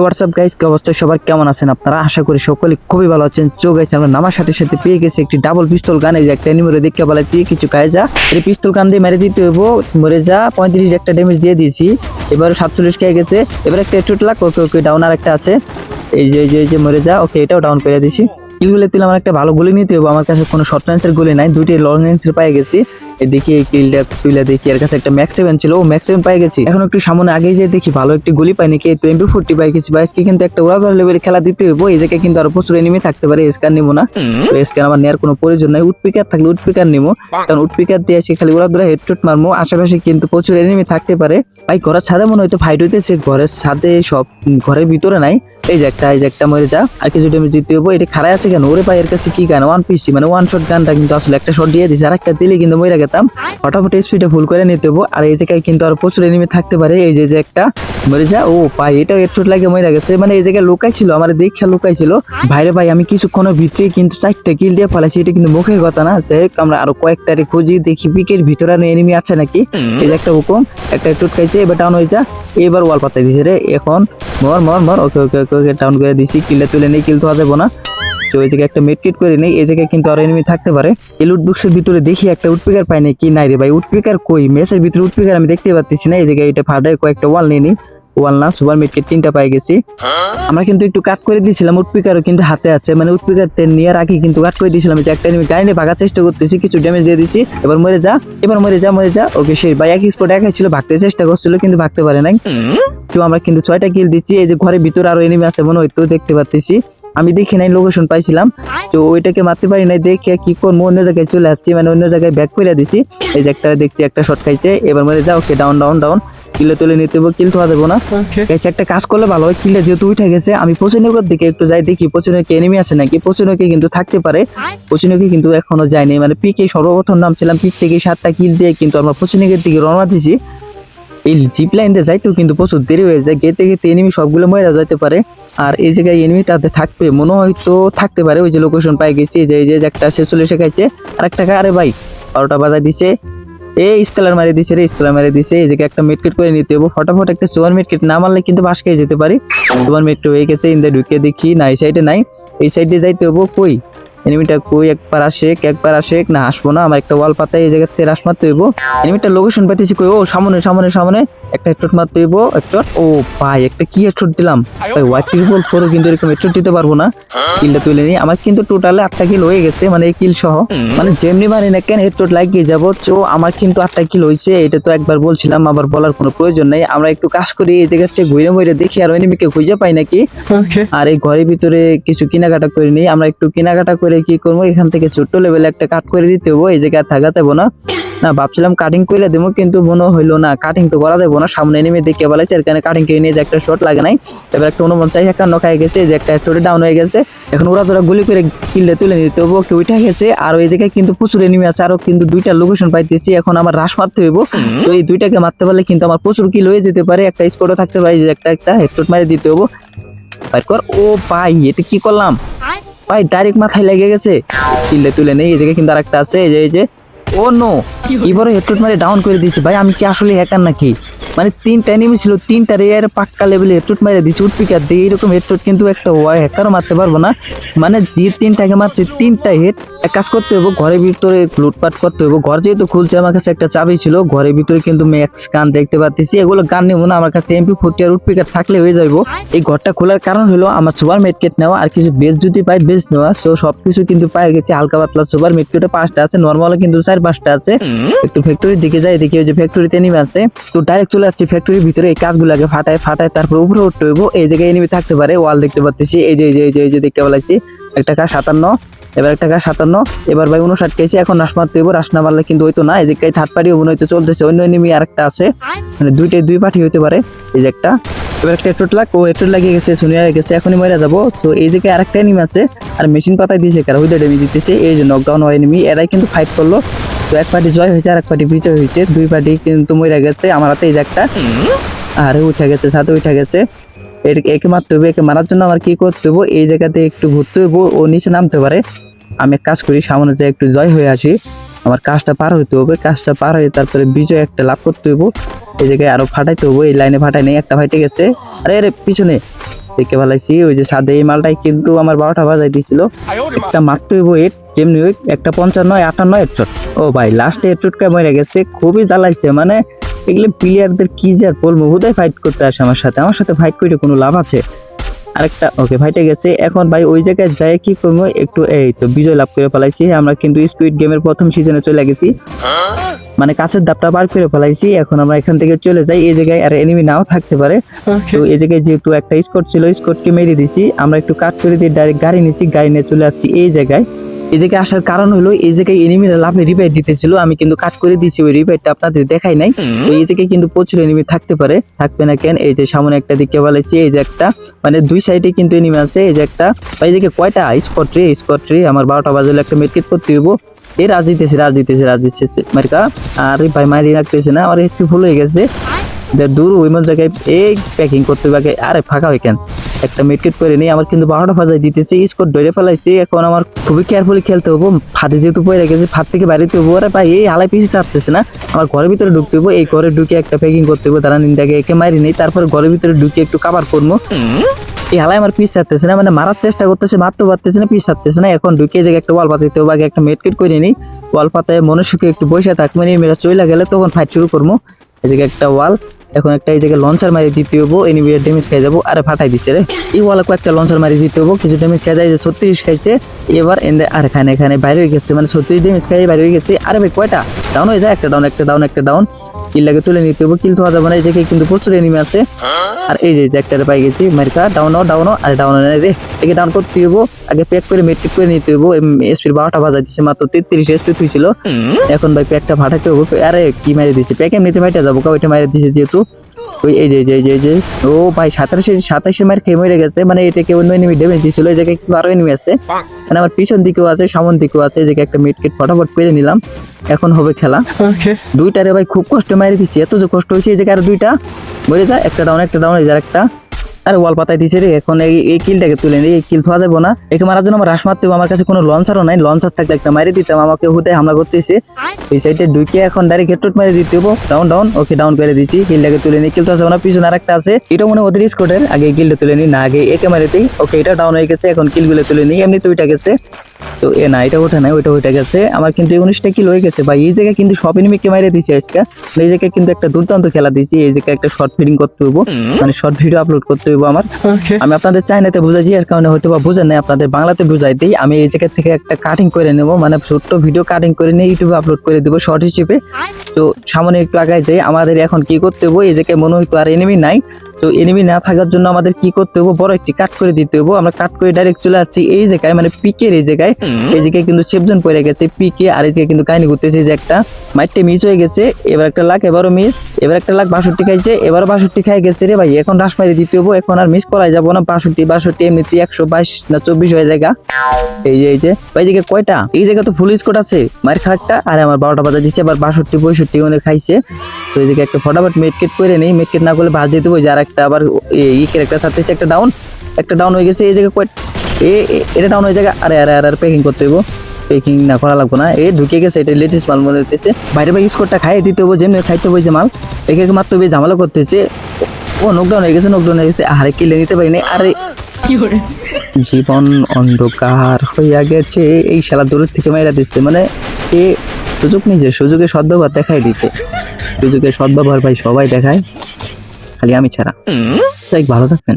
WhatsApp guys কি অবস্থা? সবার কেমন আছেন আপনারা? আশা করি সকলে খুবই ভালো আছেন। চো গাইস আমরা নামার সাথে সাথে পেয়ে গেছি একটি ডাবল পিস্তল গান এই যে একটা এনিমেরে দেখতে বলেছি কিছু কায়ে যা। এই পিস্তল গান দিয়ে মেরে দিতে হইব। মরে যা, পঁয়ত্রিশ একটা ড্যামেজ দিয়ে দিয়েছি। এবার সাতচল্লিশ খেয়ে গেছে। এবার একটা লাখ ওকে ওকে ডাউন আর একটা আছে। এই যে এই যে এই যে মরে যা, ওকে, এটাও ডাউন করে দিয়েছি। কিলগুলো তুলে আমার একটা ভালো গুলি নিতে হবে আমার কাছে কোনো শর্ট রেঞ্জের গুলি নাই। দুইটি লং রেঞ্জের পেয়ে গেছি। এই কিলটা দেখি। এর কাছে একটা ম্যাক্স সেভেন ছিল ও ম্যাক্স সেভেন পেয়ে গেছি। এখন একটু সামনে আগে যে দেখি ভালো একটি গুলি পাই নাকি তো এমপি ফোরটি পাই গেছি। কিন্তু একটা উড়াধর খেলা দিতে হইব এই জায়গায় কিন্তু আরও প্রচুর এনিমি থাকতে পারে স্ক্যান নিবো না। তো আমার নেওয়ার কোনো প্রয়োজন নাই উডপিকার থাকলে উডপিকার নিবো। কারণ উডপিকার দিয়ে এসে খালি উড়াধরা হেডশট মারবো আশেপাশে কিন্তু প্রচুর এনিমি থাকতে পারে। ভাই ঘরের ছাদে মনে হয়তো ফাইট হইতেছে ঘরের ছাদে সব ঘরের ভিতরে নাই। এই যে একটা এই যে একটা মরে যা। আর কিছু ড্যামেজ দিতে হব এটা খারাই আছে কেন? ওরে ভাই এর কাছে কি গান? ওয়ান পিসি মানে ওয়ান শট গানটা কিন্তু আসলে একটা শট দিয়ে দিছে। আর একটা দিলে কিন্তু মরে গেতাম। ফটাফট স্পিডে ফুল করে নিতে হব আর এই জায়গায় কিন্তু আর প্রচুর এনিমি থাকতে পারে। এই যে যে একটা মরে যা। ও পাই এটা একটু লাগে মরে গেছে। মানে এই জায়গায় লুকাই ছিল আমার দেখে লুকাই ছিল ভাইরে ভাই আমি কিছুক্ষণের ভিতরে কিন্তু চারটে কিল দিয়ে ফেলাছি এটা কিন্তু মুখের কথা না। হোক আমরা আরও কয়েকটারে খুঁজি দেখি পিকের ভিতরে আর এনিমি আছে নাকি। এই যে একটা হুকুম একটা টুটকাইছে এবার ডাউন হয়ে যা। এবার ওয়াল পাতাই দিছে রে। এখন মর মর মর। ওকে ওকে ওকে ওকে ডাউন করে দিছি। কিলে তুলে নেই কিল তো যাব না। তো এই জায়গায় একটা মেডকিট করে নেই। এই জায়গায় কিন্তু আর এনিমি থাকতে পারে। এই লুট বক্সের ভিতরে দেখি একটা উটপিকার পাইনি কি নাই রে ভাই। উটপিকার কই? মেসের ভিতরে উটপিকার আমি দেখতে পাচ্ছি না। এই জায়গায় এটা ফাটায় কয়েকটা ওয়াল নিয়ে নিই। ওয়াল না, সুপার মেডকিট তিনটা পাই গেছি। আমরা কিন্তু একটু কাট করে দিয়েছিলাম উডপিকারও কিন্তু হাতে আছে। মানে উডপিকার নেওয়ার আগে কিন্তু কাট করে দিয়েছিলাম যে একটা এনিমি গাড়ি ভাগার চেষ্টা করতেছি, কিছু ড্যামেজ দিয়ে দিচ্ছি এবার মরে যা, এবার মরে যা মরে যা। ওকে সেই ভাই একই স্পট ছিল, ভাগতে চেষ্টা করছিল, কিন্তু ভাগতে পারে নাই। তো আমরা কিন্তু ছয়টা কিল দিচ্ছি, এই যে ঘরের ভিতরে আরও এনিমি আছে মনে হয়তো দেখতে পাচ্ছি আমি দেখি নাই লোকেশন পাইছিলাম। তো ওইটাকে মারতে পারি নাই, দেখে কি করব, অন্য জায়গায় চলে যাচ্ছি মানে অন্য জায়গায় ব্যাক করে দিচ্ছি এই যে একটা দেখছি, একটা শট খাইছে, এবার মরে যাও ওকে ডাউন ডাউন ডাউন কিলে তুলে নিতে হবে কিল তো দেবো না। গেছে একটা কাজ করলে ভালো হয় কিলে যেহেতু উঠে গেছে আমি পশ্চিমবঙ্গের দিকে একটু যাই দেখি পশ্চিমবঙ্গে এনিমি আছে নাকি। পশ্চিমবঙ্গে কিন্তু থাকতে পারে পশ্চিমবঙ্গে কিন্তু এখনও যায়নি। মানে পিকে সর্বপ্রথম নাম ছিলাম পিক থেকে সাতটা কিল দিয়ে কিন্তু আমরা পশ্চিমবঙ্গের দিকে রওনা দিছি। এই জিপ লাইন দিয়ে যাইতেও কিন্তু প্রচুর দেরি হয়ে যায় গেতে গেতে এনিমি সবগুলো মরে যাইতে পারে। আর এই জায়গায় এনিমি তাতে থাকবে মনে হয় তো থাকতে পারে। ওই যে লোকেশন পাই গেছি যে এই যে একটা ছেচল্লিশ শেখাইছে আর একটা আরে ভাই বারোটা বাজায় দিছে। এই স্কেলার মারি দিছে রে, স্কেলার মারি দিছে। এই জায়গায় একটা মিটকিট করে নিতে হবে ফটাফট একটা চুয়ার মিটকিট না মারলে কিন্তু বাস খেয়ে যেতে পারি। তোমার মিডকিট হয়ে গেছে, ইন্দা ঢুকে দেখি। না, এই সাইডে নাই। এই সাইডে যাইতে হব কই? এনিমিটা কই? একবার আসে একবার আসে না, আসব না। আমার একটা ওয়াল পাতায় এই জায়গাতে রাস মারতে হইব। এনিমিটা লোকেশন পাইতেছি কই? ও, সামনে সামনে সামনে। একটা হেডশট মারতে একটা ও ভাই একটা কি হেডশট দিলাম? ভাই হোয়াইট ট্রিপল ফোরও কিন্তু এরকম হেডশট দিতে পারব না। কিলটা তুলে নিই। আমার কিন্তু টোটালে আটটা কিল হয়ে গেছে মানে এই কিল সহ। মানে যেমনি মারি না কেন হেডশট লাগিয়ে যাব তো আমার কিন্তু আটটা কিল হয়েছে। এটা তো একবার বলছিলাম আবার বলার কোনো প্রয়োজন নেই। আমরা একটু কাজ করি এই জায়গা থেকে ঘুরে ঘুরে দেখি আর এনিমিকে খুঁজে পাই নাকি। আর এই ঘরের ভিতরে কিছু কেনাকাটা করে নিই। আমরা একটু কেনাকাটা করে কি করব? এখান থেকে ছোট্ট লেভেলে একটা কাট করে দিতে হব এই জায়গায় থাকা যাব না। না ভাবছিলাম কাটিং করে দেবো কিন্তু মনে হইল না কাটিং তো করা যাব না সামনে নেমে দেখে বলেছে এখানে কাটিং করে নিয়ে যে একটা শট লাগে নাই এবার একটা উনপঞ্চাশ একান্ন খাই গেছে যে একটা চোটে ডাউন হয়ে গেছে এখন ওরা তোরা গুলি করে কিলটা তুলে নিতে হব কেউ উঠে গেছে আর ওই জায়গায় কিন্তু প্রচুর এনিমি আছে আরও কিন্তু দুইটা লোকেশন পাইতেছি এখন আমার হ্রাস মারতে হইব তো এই দুইটাকে মারতে পারলে কিন্তু আমার প্রচুর কিল হয়ে যেতে পারে একটা স্কোরও থাকতে পারে যে একটা একটা হেডশট মারে দিতে হব কর। ও ভাই এটা কি করলাম? ভাই ডাইরেক্ট মাথায় লেগে গেছে। কিললে তুলে নেই এই জায়গায় কিন্তু আরেকটা আছে এই যে এই যে ও নো। এবারে হেডশট মারে ডাউন করে দিয়েছি। ভাই আমি কি আসলে হ্যাকার নাকি? মানে তিনটা এনিমি ছিল তিনটা রেয়ার পাক্কা লেভেলে হেডশট মারে দিয়েছে উঠপিকার দিয়ে এইরকম হেডশট কিন্তু একটা ওয়াই হ্যাকারও মারতে পারব না। মানে যে তিনটাকে মারছে তিনটা হেড এক কাজ করতে হবে ঘরের ভিতরে লুটপাট করতে হবে ঘর যেহেতু খুলছে আমার কাছে একটা চাবি ছিল ঘরের ভিতরে কিন্তু ম্যাক্স গান দেখতে পাচ্ছি এগুলো গান নেব না আমার কাছে এমপি ফোরটি আর উঠপিকার থাকলে হয়ে যাইবো। এই ঘরটা খোলার কারণ হলো আমার সুপার মেডকেট নেওয়া আর কিছু বেস যদি পাই বেস নেওয়া। তো সবকিছু কিন্তু পাই গেছে হালকা পাতলা সুপার মেডকেটে পাঁচটা আছে নর্মালে কিন্তু চার পাঁচটা আছে। একটু ফ্যাক্টরির দিকে যাই দেখি ওই যে ফ্যাক্টরিতে নেমে আছে। তো ডাইরেক্ট চলে আসছি ফ্যাক্টরির ভিতরে, এই কাজগুলোকে ফাটায় ফাটায় তারপর উপরে উঠতে হইব। এই জায়গায় এনিমি থাকতে পারে ওয়াল দেখতে পাচ্ছি এই যে এই যে এই যে এই যে দেখতে পাচ্ছি একটা কাজ সাতান্ন, এবার একটা কাজ সাতান্ন। এবার ভাই উনষাট কেছি এখন রাস মারতে হইব রাস না মারলে কিন্তু হইতো না। এই জায়গায় থার্ড পার্টি অভিনয় তো চলতেছে, অন্য এনিমি আরেকটা আছে। মানে দুইটাই, দুই পার্টি হইতে পারে, এই যে একটা। এবার একটা এটুট লাগ, ও এটুট লাগিয়ে গেছে শুনিয়া গেছে, এখনই মরে যাব। তো এই জায়গায় আরেকটা এনিমি আছে, আর মেশিন পাতায় দিয়েছে কারণ ডেমি দিতেছে। এই যে নকডাউন হয় এনিমি এরাই কিন্তু ফাইট করল। তো এক পার্টি জয় হয়েছে আর এক পার্টি বিজয় হয়েছে। দুই পার্টি কিন্তু মরে গেছে, আমার হাতে এই একটা। আরে উঠে গেছে, সাথে উঠে গেছে। এর একে মারতে হবে একে মারার জন্য আমার কি করতে হবে এই জায়গাতে একটু ঘুরতে হবে ও নিচে নামতে পারে। আমি এক কাজ করি, সামনে যে একটু জয় হয়ে আসি, আমার কাজটা পার হইতে হবে। কাজটা পার হয়ে তারপরে বিজয় একটা লাভ করতে হবে এই জায়গায় আরও ফাটাইতে হবে এই লাইনে ফাটাই নেই, একটা ফাইটে গেছে। আরে আরে, পিছনে। দেখে ফেলাইছি, ওই যে সাদে এই মালটাই কিন্তু আমার বারোটা বাজাই দিছিল একটা মারতে হইব এট যেমনি ওই একটা পঞ্চান্ন আটান্ন হেডশট ও ভাই লাস্টে হেডশটটা মরে গেছে খুবই জ্বালাইছে মানে এগুলো প্লেয়ারদের কি যে আর বলব হুদায় ফাইট করতে আসে আমার সাথে আমার সাথে ফাইট করে কোনো লাভ আছে? আরেকটা ওকে ফাইটে গেছে এখন ভাই ওই জায়গায় যায় কি করব একটু এই তো বিজয় লাভ করে ফেলাইছি আমরা কিন্তু স্পিড গেমের প্রথম সিজনে চলে গেছি। মানে কাছের দাপটা বার করে ফেলাইছি এখন আমরা এখান থেকে চলে যাই এই জায়গায় আর এনিমি নাও থাকতে পারে। তো এই জায়গায় যেহেতু একটা স্কট ছিল স্কটকে মেরে দিছি আমরা একটু কাট করে দিয়ে ডাইরেক্ট গাড়ি নিছি গাড়ি নিয়ে চলে যাচ্ছি এই জায়গায়। এই জায়গায় আসার কারণ হলো এই জায়গায় এনিমিরা লাভে রিভাইট দিতেছিল আমি কিন্তু কাট করে দিয়েছি ওই রিভাইটটা আপনাদের দেখাই নাই। তো এই জায়গায় কিন্তু প্রচুর এনিমি থাকতে পারে থাকবে না কেন? এই যে সামনে একটা দিকে বলেছি এই যে একটা মানে দুই সাইডে কিন্তু এনিমি আছে এই যে একটা এই জায়গায় কয়টা স্পট রে স্পট রে? আমার বারোটা বাজলে একটা মেটকেট করতে হইব। এই রাজ দিতেছে রাজ দিতেছে রাজ দিতেছে মার্কা। আরে ভাই মারি রাখতেছে না আর একটু ভুল হয়ে গেছে। যে দূর ওই মন জায়গায় এই প্যাকিং করতে হবে আরে ফাঁকা হয়ে কেন? একটা মিটকেট করে নিই আমার কিন্তু বারোটা ফাজাই দিতেছে, স্কোর ধরে ফেলাইছে। এখন আমার খুবই কেয়ারফুলি খেলতে হব ফাঁদে যেহেতু পড়ে গেছে, ফাঁদ থেকে বাড়িতে হব আরে ভাই, এই হালাই পিছিয়ে চাপতেছে না। আমার ঘরের ভিতরে ঢুকতে হব এই ঘরে ঢুকে একটা প্যাকিং করতে হব তারা নিন্দাকে একে মারি নেই। তারপরে ঘরের ভিতরে ঢুকে একটু কাবার করব। এই হালাই আমার পিস ছাড়তেছে না মানে মারার চেষ্টা করতেছে, মারতে পারতেছে না, পিস ছাড়তেছে না। এখন ঢুকে যে একটা ওয়াল পাতাইতে হবে আগে একটা মেটকেট করে নিই। ওয়াল পাতায় মনুষ্যকে একটু বসে থাকবে মানে মেয়েরা চলে গেলে তখন ফাইট শুরু করব। এদিকে একটা ওয়াল এখন একটা এই জায়গায় লঞ্চার মারি দিতে হব এনিমিয়ার ড্যামেজ খেয়ে যাব, আরে ফাটাই দিচ্ছে রে। এই ওয়ালাকে কয়েকটা লঞ্চার মারি দিতে হব, কিছু ড্যামেজ খেয়ে যায় যে ছত্রিশ খাইছে এবার এনে আর এখানে এখানে বাইরে হয়ে গেছে মানে ছত্রিশ ড্যামেজ খাই বাইরে হয়ে গেছে। আরে ভাই, কয়টা? ডাউন হয়ে যায়, একটা ডাউন একটা ডাউন একটা ডাউন কিল লাগে তুলে নিতে হবে কিল তো যাবে না এই জায়গায় কিন্তু প্রচুর এনিমি আছে। আর এই যে একটা পাই গেছি মার্কা ডাউনও ডাউনও আর ডাউন রে। একে ডাউন করতে হব আগে প্যাক করে মেট্রিক করে নিতে হব এসপির বারোটা বাজাই দিচ্ছে মাত্র তেত্রিশ এসপি তুই ছিল। এখন ভাই প্যাকটা ফাটাতে হবে আরে কি মারি দিচ্ছে প্যাক এমনিতে ফাইটা যাব কাউটে মারি দিচ্ছে যেহেতু। ওই এই যে যে যে যে। ও ভাই সাতাশে সাতাশে মার খেয়ে মরে গেছে। মানে এনিমি ড্যামেজ দিয়েছিল। এই জায়গায় কিন্তু আরও এনিমি আছে। মানে আমার পিছন দিকেও আছে সামন দিকেও আছে। এই জায়গায় একটা মিড কিট ফটাফট পেরে নিলাম। এখন হবে খেলা। দুইটারে ভাই খুব কষ্ট মারি দিছি। এত যে কষ্ট হয়েছে এই জায়গায় আর দুইটা। মরে যায় একটা ডাউন একটা ডাউন এই যে একটা আরে ওয়াল পাতায় দিছে রে এখন এই এই কিলটাকে তুলে নিই এই কিল থোয়া যাব না। একে মারার জন্য আমার রাশ মারতে আমার কাছে কোনো লঞ্চারও নাই লঞ্চার থাকলে একটা মারি দিতাম আমাকে হুতে হামলা করতেছে। এই সাইডে ঢুকে এখন ডাইরেক্ট হেডশট মারি দিতে হব। ডাউন ডাউন ওকে ডাউন করে দিচ্ছি কিলটাকে তুলে নিই কিল তো আছে না পিছনে আরেকটা আছে। এটা মনে ওদের স্কোটের আগে কিলটা তুলে নিই না আগে একে মারি দিই। ওকে এটা ডাউন হয়ে গেছে এখন কিলগুলো তুলে নিই এমনি তো ওইটা গেছে। তো এ না এটা ওঠে নাই ওইটা ওইটা গেছে। আমার কিন্তু উনিশটা কিল হয়ে গেছে। ভাই এই জায়গায় কিন্তু সব এনিমিকে মাইরে দিছি আজকে। এই জায়গায় কিন্তু একটা দুর্দান্ত খেলা দিয়েছি। এই জায়গায় একটা শর্ট ফিডিং করতে হইব। মানে শর্ট ভিডিও আপলোড করতে হইব আমার। আমি আপনাদের চাইনাতে বুঝাইছি এর কারণে হয়তো বা বুঝেন নাই আপনাদের বাংলাতে বুঝাই দিই। আমি এই জায়গা থেকে একটা কাটিং করে নেব। মানে ছোট্ট ভিডিও কাটিং করে নিয়ে ইউটিউবে আপলোড করে দেবো শর্ট হিসেবে। তো সামনে একটু আগায় যাই। আমাদের এখন কি করতে হব এই জায়গায় মনে হয়তো আর এনিমি নাই। তো এনিমি না থাকার জন্য আমাদের কি করতে হব? বড় একটি কাট করে দিতে হব। আমরা কাট করে ডাইরেক্ট চলে যাচ্ছি এই জায়গায় মানে পিকের এই জায়গায়। এই জায়গায় কিন্তু সেফজন পড়ে গেছে। পিকে আর এই জায়গায় কিন্তু কাহিনী ঘুরতেছে যে একটা মাইটে মিস হয়ে গেছে। এবার একটা লাখ এবারও মিস এবার একটা লাখ বাষট্টি খাইছে। এবারও বাষট্টি খাই গেছে রে ভাই। এখন রাস মারি দিতে হব। এখন আর মিস করাই যাব না। বাষট্টি বাষট্টি এমনিতে একশো বাইশ না চব্বিশ হয়ে জায়গা। এই যে এই যে। ভাই এই জায়গায় কয়টা? এই জায়গায় তো ফুল স্কোর আছে। মায়ের খাটটা আর আমার বারোটা বাজা দিচ্ছে। আবার বাষট্টি পঁয়ষট্টি মানে খাইছে। তো এই জায়গায় একটা ফটাফট মেটকেট করে নেই। মেটকেট না করলে ভাজ দিতে হবে যার আবার ই ক্যারেক্টার সাথে একটা ডাউন একটা ডাউন হয়ে গেছে, এই জায়গায় কয় এ এটা ডাউন হয়ে জায়গা আরে আরে আরে প্যাকিং করতে হইব। প্যাকিং না করা লাগবো না। এ ঢুকে গেছে, এটা লেটেস্ট মাল মনে হতেছে বাইরে ভাই স্কোরটা খাইয়ে দিতে হব যেমনি খাইতে হবে যে মাল। একে একে মাত্র বেশ ঝামেলা করতেছে ও নকডাউন হয়ে গেছে নকডাউন হয়ে গেছে। আরে কিলে নিতে পারি নাই। আরে, জীবন অন্ধকার হইয়া গেছে। এই শালা দূরের থেকে মাইরা দিচ্ছে। মানে এ সুযোগ নিছে সুযোগে সদ্ব্যবহার দেখাই দিচ্ছে সুযোগে সদ্ব্যবহার ভাই সবাই দেখায়। খালি আমি ছাড়া তাই ভালো থাকবেন